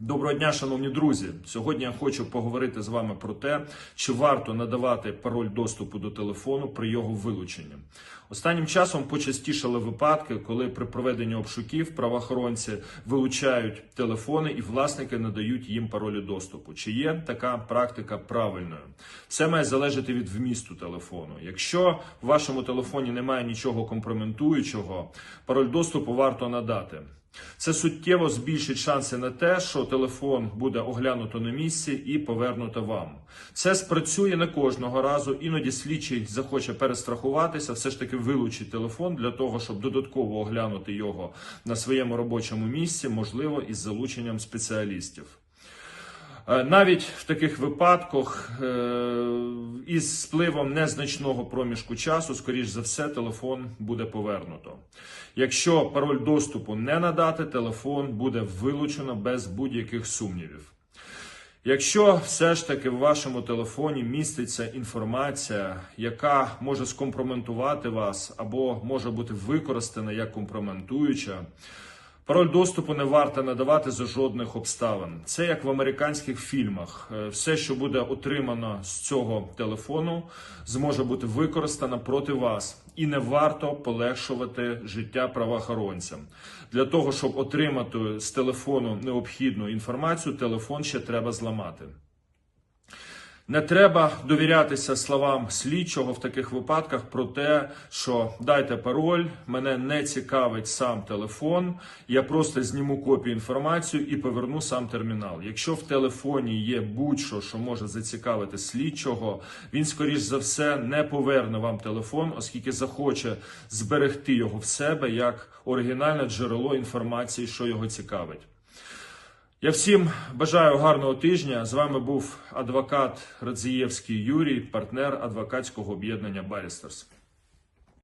Доброго дня, шановні друзі. Сьогодні я хочу поговорити з вами про те, чи варто надавати пароль доступу до телефону при його вилученні. Останнім часом почастішали випадки, коли при проведенні обшуків правоохоронці вилучають телефони і власники надають їм паролі доступу. Чи є така практика правильною? Все має залежати від вмісту телефону. Якщо в вашому телефоні немає нічого компрометуючого, пароль доступу варто надати. Це суттєво збільшить шанси на те, що телефон буде оглянуто на місці і повернуто вам. Це спрацює не кожного разу. Іноді слідчий захоче перестрахуватися, все ж таки вилучить телефон для того, щоб додатково оглянути його на своєму робочому місці, можливо, із залученням спеціалістів. Е, Навіть в таких випадках е, із спливом незначного проміжку часу, скоріш за все, телефон буде повернуто. Якщо пароль доступу не надати, телефон буде вилучено без будь-яких сумнівів. Якщо все ж таки в вашому телефоні міститься інформація, яка може скомпроментувати вас або може бути використана як компрометуюча, Пароль доступу не варто надавати за жодних обставин. Це як в американських фільмах. Е, Все, що буде отримано з цього телефону, зможе бути використано проти вас, і не варто полегшувати життя правоохоронцям. Для того щоб отримати з телефону необхідну інформацію, телефон ще треба зламати. Не треба довірятися словам слідчого в таких випадках про те, що дайте пароль, мене не цікавить сам телефон. Я просто зніму копію інформації і поверну сам термінал. Якщо в телефоні є будь-що, що може зацікавити слідчого, він скоріш за все не поверне вам телефон, оскільки захоче зберегти його в себе як оригінальне джерело інформації, що його цікавить. Я всім бажаю гарного тижня. З вами був адвокат Радзієвський Юрій, партнер адвокатського об'єднання Барістерс.